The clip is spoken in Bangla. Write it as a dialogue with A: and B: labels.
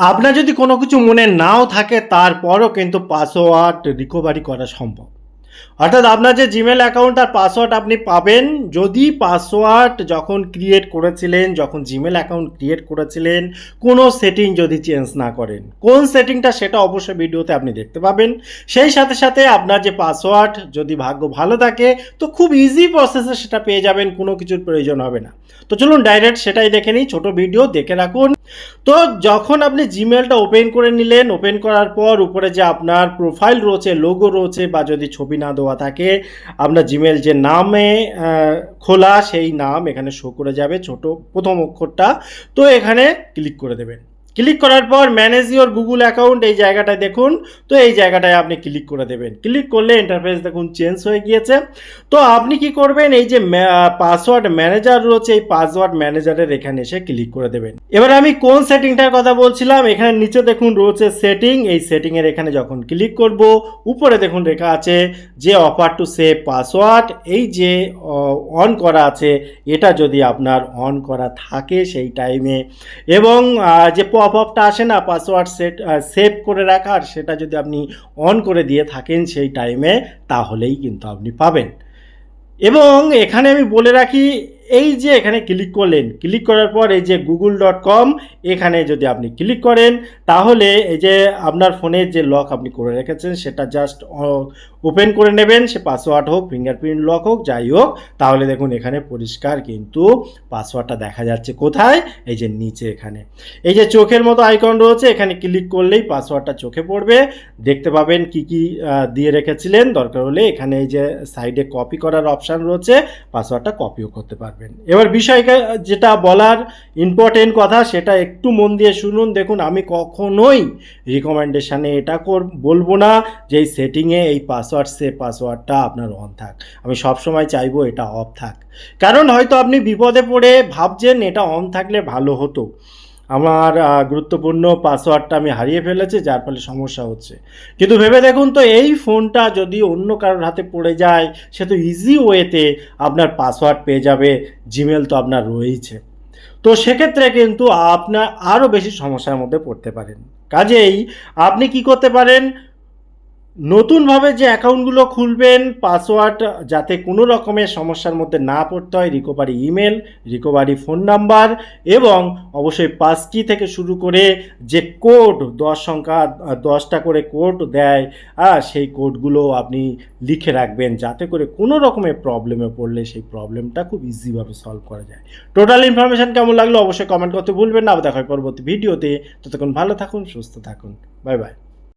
A: আপনার যদি কোনো কিছু মনে নাও থাকে তারপরও কিন্তু পাসওয়ার্ড রিকভারি করা সম্ভব। অর্থাৎ আপনার যে জিমেল অ্যাকাউন্ট আর পাসওয়ার্ড আপনি পাবেন, যদি পাসওয়ার্ড যখন ক্রিয়েট করেছিলেন, যখন জিমেল অ্যাকাউন্ট ক্রিয়েট করেছিলেন, কোনো সেটিং যদি চেঞ্জ না করেন, কোন সেটিংটা সেটা অবশ্যই ভিডিওতে আপনি দেখতে পাবেন। সেই সাথে সাথে আপনার যে পাসওয়ার্ড যদি ভাগ্য ভালো থাকে, তো খুব ইজি প্রসেসে সেটা পেয়ে যাবেন, কোনো কিছুর প্রয়োজন হবে না। তো চলুন ডাইরেক্ট সেটাই দেখে নিই, ছোটো ভিডিও দেখে রাখুন। তো যখন আপনি জিমেলটা ওপেন করে নিলেন ওপেন করার পর উপরে যে আপনার প্রোফাইল রয়েছে লোগো রয়েছে, বা যদি ছবি না দেওয়া থাকে। আপনার জিমেল যে নামে খোলা সেই নাম এখানে শো করে যাবে ছোট প্রথম অক্ষরটা। তো এখানে ক্লিক করে দেবেন। ক্লিক করার পর ম্যানেজ ইওর গুগল অ্যাকাউন্ট এই জায়গাটায় দেখুন। তো এই জায়গাটায় আপনি ক্লিক করে দেবেন। ক্লিক করলে ইন্টারফেস দেখুন চেঞ্জ হয়ে গিয়েছে। তো আপনি কি করবেন? এই যে পাসওয়ার্ড ম্যানেজার রয়েছে, এই পাসওয়ার্ড ম্যানেজারের এখানে এসে ক্লিক করে দেবেন। এবার আমি কোন সেটিংটার কথা বলছিলাম? এখানে নিচে দেখুন রয়েছে সেটিং এই সেটিংয়ের এখানে যখন ক্লিক করব, উপরে দেখুন লেখা আছে যে অফার টু সেভ পাসওয়ার্ড এই যে অন করা আছে, এটা যদি আপনার অন করা থাকে সেই টাইমে এবং যে পপ আসে না পাসওয়ার্ড সেট সেভ করে রাখার, সেটা যদি আপনি অন করে দিয়ে থাকেন সেই টাইমে তাহলেই কিন্তু আপনি পাবেন। এবং এখানে আমি বলে রাখি এই যে এখানে ক্লিক করলেন ক্লিক করার পর এই যে গুগল ডট কম এখানে যদি আপনি ক্লিক করেন, তাহলে এই যে আপনার ফোনের যে লক আপনি করে রেখেছেন, সেটা জাস্ট ওপেন করে নেবেন, সে পাসওয়ার্ড হোক ফিঙ্গারপ্রিন্ট লক হোক, যাই হোক, তাহলে দেখুন এখানে পরিষ্কার কিন্তু পাসওয়ার্ডটা দেখা যাচ্ছে কোথায়? এই যে নিচে এখানে। এই যে চোখের মতো আইকন রয়েছে, এখানে ক্লিক করলেই পাসওয়ার্ডটা চোখে পড়বে। দেখতে পাবেন কি কি দিয়ে রেখেছিলেন। দরকার হলে এখানে এই যে সাইডে কপি করার অপশান রয়েছে পাসওয়ার্ডটা কপিও করতে পারবেন। এবার বিষয়কে যেটা বলার ইম্পর্টেন্ট কথা, সেটা একটু মন দিয়ে শুনুন। দেখুন, আমি কখনোই রিকমেন্ডেশানে এটা কর, বলব না যে এই সেটিংয়ে এই পাসওয়ার্ড সে পাসওয়ার্ডটা আপনার অন থাক। আমি সবসময় চাইব এটা অফ থাক। কারণ হয়তো আপনি বিপদে পড়ে ভাবছেন এটা অন থাকলে ভালো হতো। আমার গুরুত্বপূর্ণ পাসওয়ার্ডটা আমি হারিয়ে ফেলেছি, যার ফলে সমস্যা হচ্ছে। কিন্তু ভেবে দেখুন তো, এই ফোনটা যদি অন্য কারোর হাতে পড়ে যায়, সে তো ইজি ওয়েতে আপনার পাসওয়ার্ড পেয়ে যাবে জিমেল তো আপনার রয়েছে তো সেক্ষেত্রে কিন্তু আপনার আরও বেশি সমস্যার মধ্যে পড়তে পারেন। কাজেই আপনি কি করতে পারেন নতুনভাবে যে অ্যাকাউন্টগুলো খুলবেন, পাসওয়ার্ড যাতে কোনো রকমের সমস্যার মধ্যে না পড়তে হয়, recovery email, recovery phone number এবং অবশ্যই পাস কি থেকে শুরু করে যে কোড, দশ সংখ্যা, দশটা করে কোড দেয় হ্যাঁ সেই কোডগুলো আপনি লিখে রাখবেন যাতে করে কোনো রকমের প্রবলেমে পড়লে সেই প্রবলেমটা খুব ইজিভাবে সলভ করা যায়। টোটাল ইনফরমেশন কেমন লাগল অবশ্যই কমেন্ট করতে ভুলবেন না। দেখা হয় পরবর্তী ভিডিওতে। ততক্ষণ ভালো থাকুন, সুস্থ থাকুন। Bye bye.